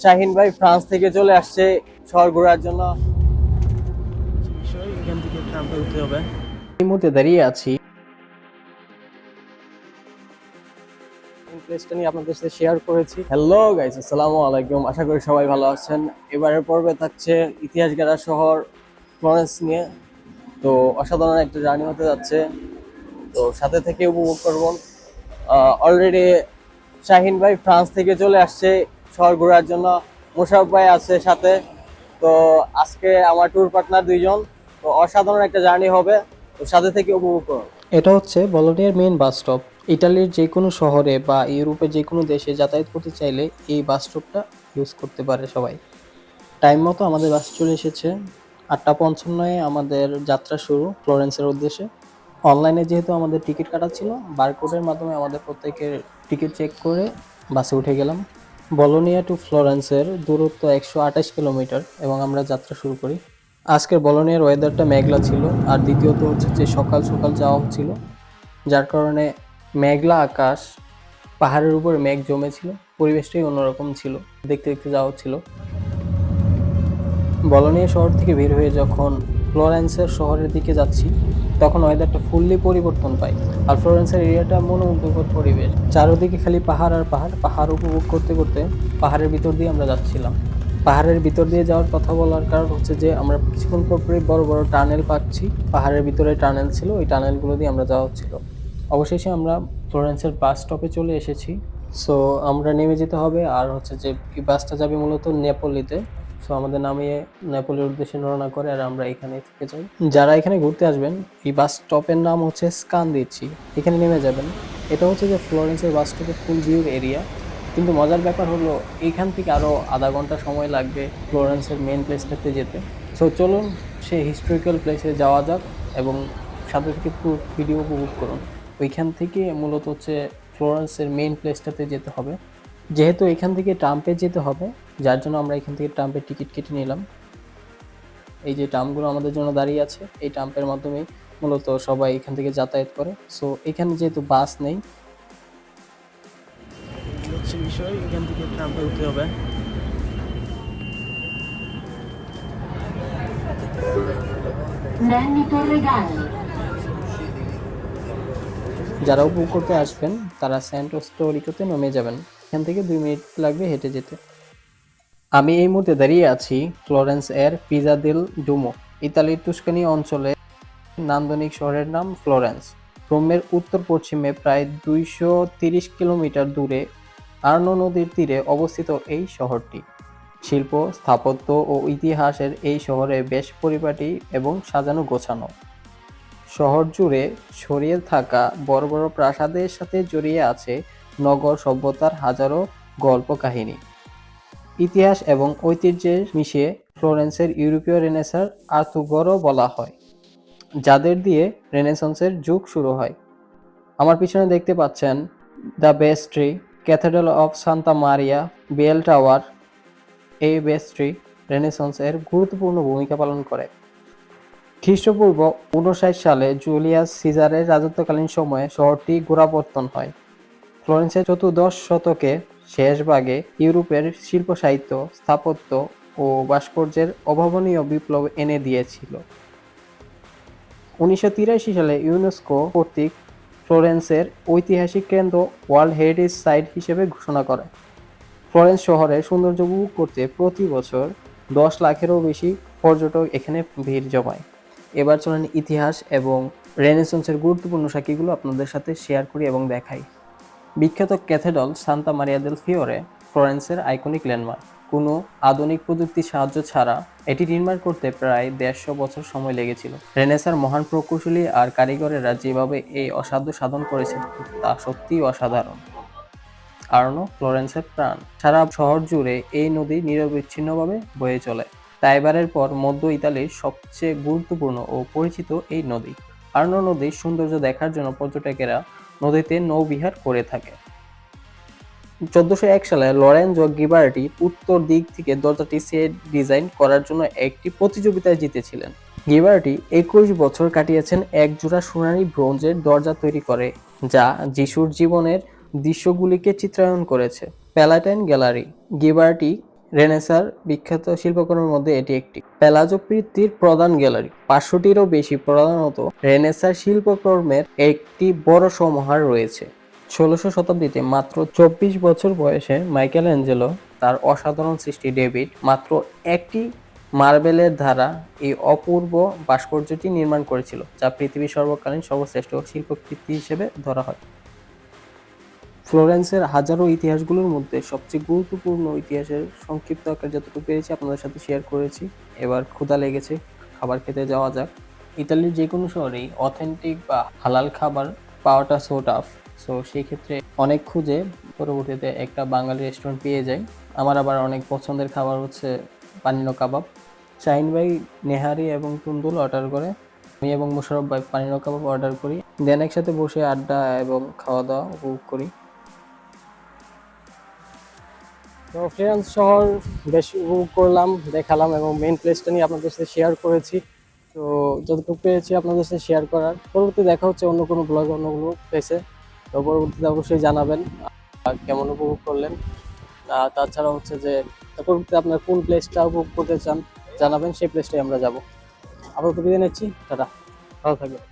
শাহিন ভাই ফ্রান্স থেকে চলে আসছে শহর ঘোরার জন্য। এখান থেকে ট্রাম্পে উঠতে হবে। এই মুহূর্তে দাঁড়িয়ে আছি। প্লেসটা নিয়ে আপনাদের সাথে শেয়ার করেছি। হ্যালো গাইস আসসালামু আলাইকুম। আশা করি সবাই ভালো আছেন। এবারের পর্বে থাকছে ইতিহাস গেরা শহর ফ্লোরেন্স নিয়ে। তো অসাধারণ একটা জার্নি হতে যাচ্ছে। তো সাথে থেকে উপভোগ করব। অলরেডি শাহিন ভাই ফ্রান্স থেকে চলে আসছে শহর ঘোরার জন্য। মোশারফ ভাই আছে সাথে। তো আজকে আমার ট্যুর পার্টনার দুইজন। তো অসাধারণ একটা জার্নি হবে। তো সাথে থেকে উপভোগ করুন এটা হচ্ছে বলোনিয়ার মেইন বাস স্টপ। ইটালির যে কোনো শহরে বা ইউরোপের যে কোনো দেশে যাতায়াত করতে চাইলে এই বাস স্টপটা ইউজ করতে পারে সবাই। টাইম মতো আমাদের বাস চলে এসেছে। আটটা পঞ্চান্নয় আমাদের যাত্রা শুরু ফ্লোরেন্সের উদ্দেশ্যে। অনলাইনে যেহেতু আমাদের টিকিট কাটা ছিল বারকোডের মাধ্যমে আমাদের প্রত্যেকের টিকিট চেক করে বাসে উঠে গেলাম। বলোনিয়া টু ফ্লোরেন্সের দূরত্ব একশো আঠাশ কিলোমিটার এবং আমরা যাত্রা শুরু করি। আজকের বলোনিয়ার ওয়েদারটা মেঘলা ছিল আর দ্বিতীয়ত হচ্ছে যে সকাল সকাল যাওয়া হচ্ছিল, যার কারণে মেঘলা আকাশ, পাহাড়ের উপর মেঘ জমেছিল, পরিবেশটাই অন্যরকম ছিল, দেখতে দেখতে যাওয়া হচ্ছিল। বলোনিয়া শহর থেকে বের হয়ে যখন ফ্লোরেন্সের শহরের দিকে যাচ্ছি তখন ওয়েদারটা ফুললি পরিবর্তন পাই আর ফ্লোরেন্সের এরিয়াটা মনোমুগ্ধকর পরিবেশ। চারদিকে খালি পাহাড় আর পাহাড়। পাহাড় উপভোগ করতে করতে পাহাড়ের ভিতর দিয়ে আমরা যাচ্ছিলাম। পাহাড়ের ভিতর দিয়ে যাওয়ার কথা বলার কারণ হচ্ছে যে, আমরা কিছুক্ষণ পর পরই বড় বড় টানেল পাচ্ছি। পাহাড়ের ভিতরে টানেল ছিল, ওই টানেলগুলো দিয়ে আমরা যাওয়া হচ্ছিল। অবশেষে আমরা ফ্লোরেন্সের বাস স্টপে চলে এসেছি। সো আমরা নেমে যেতে হবে। আর হচ্ছে যে বাসটা যাবে মূলত নেপোলিতে সো আমাদের নামিয়ে নেপোলির উদ্দেশ্যে রওনা করে আর আমরা এখানে থেকে যাই। যারা এখানে ঘুরতে আসবেন, এই বাস স্টপের নাম হচ্ছে স্কান দিচ্ছি এখানে নেমে যাবেন। এটা হচ্ছে যে ফ্লোরেন্সের বাস স্টপের ফুল ভিউর এরিয়া কিন্তু মজার ব্যাপার হলো, এখান থেকে আরও আধা ঘণ্টা সময় লাগবে ফ্লোরেন্সের মেন প্লেসটাতে যেতে। সো চলুন সে হিস্টোরিক্যাল প্লেসে যাওয়া যাক এবং সাথে থেকে পুরো ভিডিও উপভোগ করুন। ওইখান থেকে মূলত হচ্ছে ফ্লোরেন্সের মেন প্লেসটাতে যেতে হবে। যেহেতু এখান থেকে ট্রাম্পে যেতে হবে যার জন্য আমরা এখান থেকে ট্রাম্পের টিকিট কেটে নিলাম। এই যে ট্রাম্পগুলো আমাদের জন্য দাঁড়িয়ে আছে এই ট্রাম্পের মাধ্যমেই মূলত সবাই এখান থেকে যাতায়াত করে। সো এখানে যেহেতু বাস নেই হচ্ছে বিষয় এখান থেকে ট্রাম্পে উঠতে হবে। যারা উপভোগ করতে আসবেন তারা স্যান্টোস টোরিকোতে নেমে যাবেন। এখান থেকে দুই মিনিট লাগবে হেঁটে যেতে। আমি এই মুহূর্তে দাঁড়িয়ে আছি ফ্লোরেন্স এর পিজা দিল ডুমো ইতালির তুস্কানি অঞ্চলে নান্দনিক শহরের নাম ফ্লোরেন্স রোমের উত্তর পশ্চিমে প্রায় দুইশো কিলোমিটার দূরে আর্নো নদীর তীরে অবস্থিত এই শহরটি। শিল্প, স্থাপত্য ও ইতিহাসের এই শহরে বেশ পরিপাটি এবং সাজানো গোছানো। শহর জুড়ে ছড়িয়ে থাকা বড় বড় প্রাসাদের সাথে জড়িয়ে আছে নগর সভ্যতার হাজারো গল্প কাহিনী ইতিহাস এবং ঐতিহ্যের মিশিয়ে ফ্লোরেন্সের ইউরোপীয় রেনেসার আর্থুগরও বলা হয়, যাদের দিয়ে রেনেসন্সের যুগ শুরু হয়। আমার পিছনে দেখতে পাচ্ছেন the vestry, cathedral of Santa Maria, bell tower. এই বেস্ট্রি রেনেসন্সের গুরুত্বপূর্ণ ভূমিকা পালন করে। খ্রিস্টপূর্ব উনষাট সালে জুলিয়াস সিজারের রাজত্বকালীন সময়ে শহরটি গোড়াপত্তন হয়। ফ্লোরেন্সের চতুর্দশ শতকে শেষ ভাগে ইউরোপের শিল্প সাহিত্য, স্থাপত্য ও ভাস্কর্যের অভাবনীয় বিপ্লব এনে দিয়েছিল। উনিশশো তিরাশি সালে ইউনেস্কো কর্তৃক ফ্লোরেন্সের ঐতিহাসিক কেন্দ্র ওয়ার্ল্ড হেরিটেজ সাইট হিসেবে ঘোষণা করে। ফ্লোরেন্স শহরে সৌন্দর্য উপভোগ করতে প্রতি বছর দশ লাখেরও বেশি পর্যটক এখানে ভিড় জমায়। এবার চলেন ইতিহাস এবং রেনেসন্সের গুরুত্বপূর্ণ সাক্ষীগুলো আপনাদের সাথে শেয়ার করি এবং দেখাই। বিখ্যাত cathedral Santa Maria del Fiore ফ্লোরেন্সের iconic landmark. কোনো আধুনিক প্রযুক্তির সাহায্য ছাড়া এটি নির্মাণ করতে প্রায় দেড়শো বছর সময় লেগেছিল। রেনেসার মহান প্রকৌশলী আর কারিগরেরা যেভাবে এই অসাধ্য সাধন করেছেন, তা সত্যিই অসাধারণ। আর্নো ফ্লোরেন্সের প্রাণ। সারা শহর জুড়ে এই নদী নিরবিচ্ছিন্নভাবে বয়ে চলে। তাইবারের পর মধ্য ইতালির সবচেয়ে গুরুত্বপূর্ণ ও পরিচিত এই নদী। আর্নো নদীর সৌন্দর্য দেখার জন্য পর্যটকেরা নদীতে নৌবিহার করে থাকে। চোদ্দশো এক সালে লরেঞ্জো গিবার্টি উত্তর দিক থেকে দরজাটি সেট ডিজাইন করার জন্য একটি প্রতিযোগিতায় জিতেছিলেন। গিবার্টি একুশ বছর কাটিয়েছেন এক জোড়া ব্রোঞ্জের দরজা তৈরি করে, যা যিশুর জীবনের দৃশ্যগুলিকে চিত্রায়ন করেছে। Palatine gallery. গিবার্টি রেনেসার বিখ্যাত শিল্পকর্মের মধ্যে এটি একটি। প্যালাজো কৃতির প্রধান গ্যালারি পাঁচশোটিরও বেশি প্রধানত রেনেসার শিল্পকর্মের একটি বড় সমাহার রয়েছে। ষোলোশো শতাব্দীতে মাত্র চব্বিশ বছর বয়সে মাইকেল অ্যাঞ্জেলো তার অসাধারণ সৃষ্টি ডেভিড মাত্র একটি মার্বেলের ধারা এই অপূর্ব ভাস্কর্যটি নির্মাণ করেছিল, যা পৃথিবীর সর্বকালীন সর্বশ্রেষ্ঠ শিল্পকৃতি হিসেবে ধরা হয়। ফ্লোরেন্সের হাজারো ইতিহাসগুলোর মধ্যে সবচেয়ে গুরুত্বপূর্ণ ইতিহাসের সংক্ষিপ্ত আকার যতটুকু পেরেছি আপনাদের সাথে শেয়ার করেছি। এবার ক্ষুধা লেগেছে, খাবার খেতে যাওয়া যাক। ইতালির যে কোনো শহরেই অথেন্টিক বা হালাল খাবার পাওয়াটা সো টাফ সো সেই ক্ষেত্রে অনেক খুঁজে পরবর্তীতে একটা বাঙালি রেস্টুরেন্ট পেয়ে যাই। আমার আবার অনেক পছন্দের খাবার হচ্ছে পানিনো কাবাব। শাহিন ভাই নেহারি এবং তুন্দুল অর্ডার করে। আমি এবং মুশারফ ভাই পানিনো কাবাব অর্ডার করি। দেন একসাথে বসে আড্ডা এবং খাওয়া দাওয়া উপভোগ করি। তো ফ্রেন্স শহর বেশ উপভোগ করলাম, দেখালাম এবং মেইন প্লেসটা নিয়ে আপনাদের সাথে শেয়ার করেছি। তো যতটুকু পেরেছি আপনাদের সাথে শেয়ার করার। পরবর্তী দেখা হচ্ছে অন্য কোনো ব্লগ অন্য কোনো প্লেসে তো পরবর্তীতে অবশ্যই জানাবেন কেমন উপভোগ করলেন। তাছাড়া হচ্ছে যে পরবর্তীতে আপনার কোন প্লেসটা উপভোগ করতে চান, জানাবেন, সেই প্লেসটাই আমরা যাব। আপাতত বিদায় নিচ্ছি টাটা। ভালো থাকবেন।